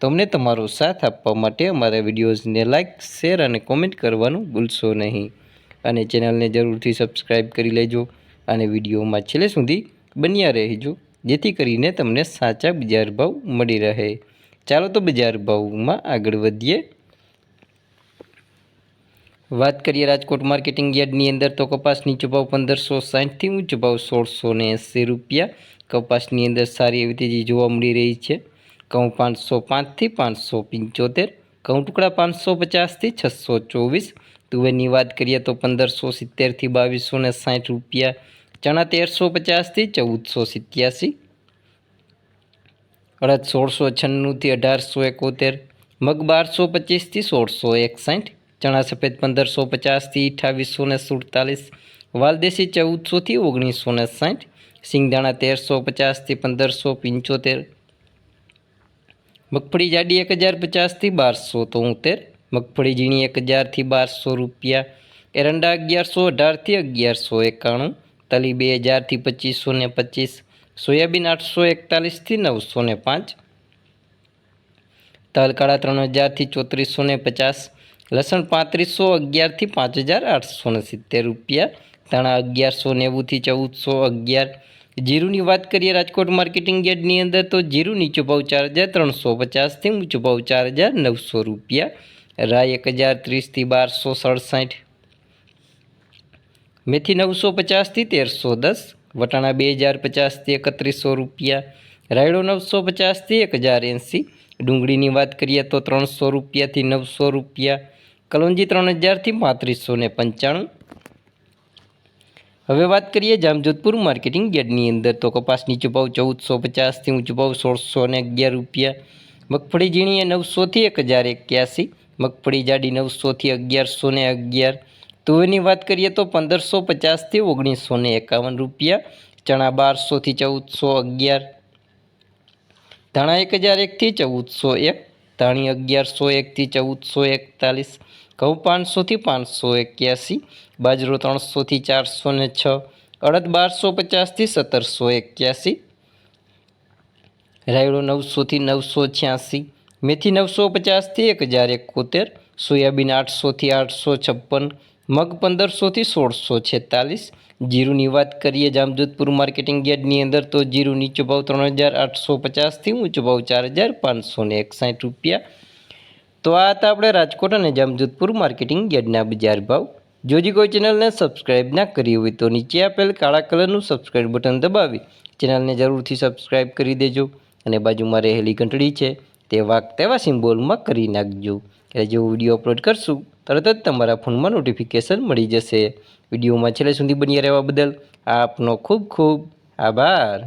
તો અમને તમારો સાથ આપવા માટે અમારા વિડીયોઝને લાઇક શેર અને કોમેન્ટ કરવાનું ભૂલશો નહીં. અને ચેનલને જરૂરથી સબસ્ક્રાઈબ કરી લેજો અને વિડીયોમાં છેલ્લે સુધી બન્યા રહેજો, જેથી કરીને તમને સાચા બજાર ભાવ મળી રહે. ચાલો તો બજાર ભાવમાં આગળ વધીએ. વાત કરીએ રાજકોટ માર્કેટિંગ યાર્ડની અંદર તો કપાસ નીચો ભાવ પંદરસો સાઠથી ઊંચો ભાવ સોળસો ને એંસી રૂપિયા. કપાસની અંદર સારી એવી તેજી જોવા મળી રહી છે. ઘઉં પાંચસો પાંચથી પાંચસો પંચોતેર ઘઉં ટુકડા પાંચસો પચાસથી છસો ચોવીસ. તુવેરની વાત કરીએ તો પંદરસો સિત્તેરથી બાવીસો ને સાઠ રૂપિયા, ચણા તેરસો પચાસથી ચૌદસો સિત્યાસી. અડદ સોળસો છન્નુંથી અઢારસો એકોતેર, મગ બારસો પચીસથી સોળસો એકસાઠ, ચણા સફેદ પંદરસો પચાસથી અઠાવીસો ને સુડતાલીસ વાલદેશી ચૌદસોથી ઓગણીસો ને સાઠ, સિંગદાણા તેરસો પચાસથી પંદરસો પંચોતેર મગફળી જાડી એક હજાર પચાસથી બારસો તોતેર, મગફળી ઝીણી એક હજારથી બારસો રૂપિયા, એરંડા અગિયારસો અઢારથી અગિયારસો એકાણું, તલી બે હજારથી પચીસો ને પચીસ, સોયાબીન આઠસો એકતાલીસથી નવસો ને પાંચ તલ કાળા ત્રણ હજારથી ચોત્રીસો ને પચાસ, લસણ પાંત્રીસો અગિયારથી પાંચ હજાર આઠસો ને સિત્તેર રૂપિયા, ધાણા અગિયારસો નેવુંથી ચૌદસો અગિયાર જીરુની વાત કરીએ રાજકોટ માર્કેટિંગ યાર્ડની અંદર, તો જીરું નીચો ભાવ ચાર હજાર ત્રણસો પચાસથી ઊંચો ભાવ ચાર હજાર નવસો રૂપિયા. રાય એક હજાર ત્રીસથી બારસો સડસાઠ. મેથી નવસો પચાસથી તેરસો દસ. વટાણા બે હજાર પચાસથી એકત્રીસો રૂપિયા. રાયડો નવસો પચાસથી એક હજાર એંસી. ડુંગળીની વાત કરીએ તો ત્રણસો રૂપિયાથી નવસો રૂપિયા. કલોંજી ત્રણ હજારથી પાંત્રીસો ને પંચાણું. હવે વાત કરીએ જામજોધપુર માર્કેટિંગ યાર્ડની અંદર. તો કપાસ નીચો ભાવ ચૌદસો પચાસથી ઊંચો ભાવ સોળસો ને અગિયાર રૂપિયા. મગફળી ઝીણીએ નવસોથી એક હજાર એક્યાસી. મગફળી જાડી નવસોથી અગિયારસો ને અગિયાર. તુવેરની વાત કરીએ તો પંદરસો પચાસથી ઓગણીસો ને એકાવન રૂપિયા. ચણા બારસોથી ચૌદસો અગિયાર. ધાણા એક હજાર એકથી ચૌદસો એક. ધાણી અગિયારસો એકથી ચૌદસો એકતાલીસ ઘઉં પાંચસોથી પાંચસો એક્યાસી, બાજરો ત્રણસોથી ચારસો ને છ, અડદ બારસો પચાસથી સત્તરસો એક્યાસી, રાયડો નવસોથી નવસો છ્યાસી, મેથી નવસો પચાસથી એક હજાર એકોતેર, સોયાબીન આઠસોથી આઠસો છપ્પન, મગ પંદરસોથી સોળસો છેતાલીસ જીરુની વાત કરીએ જામજોધપુર માર્કેટિંગ યાર્ડની અંદર, તો જીરું નીચો ભાવ ત્રણ હજાર આઠસો પચાસથી ઊંચો ભાવ ચાર હજાર પાંચસો ને એકસાઠ રૂપિયા. તો આ હતા આપણે રાજકોટ અને જામજોધપુર માર્કેટિંગ યાર્ડના બજાર ભાવ. જો જે કોઈ ચેનલને સબસ્ક્રાઈબ ના કરી હોય, તો નીચે આપેલ કાળા કલરનું સબસ્ક્રાઇબ બટન દબાવી ચેનલને જરૂરથી સબસ્ક્રાઈબ કરી દેજો અને બાજુમાં રહેલી ઘંટડી છે તે વાક તેવા સિમ્બોલમાં કરી નાખજો. એટલે જેવો વીડિયો અપલોડ કરશું, તરત જ તમારા ફોનમાં નોટિફિકેશન મળી જશે. વિડીયોમાં છેલ્લે સુધી બની રહેવા બદલ આપનો ખૂબ ખૂબ આભાર.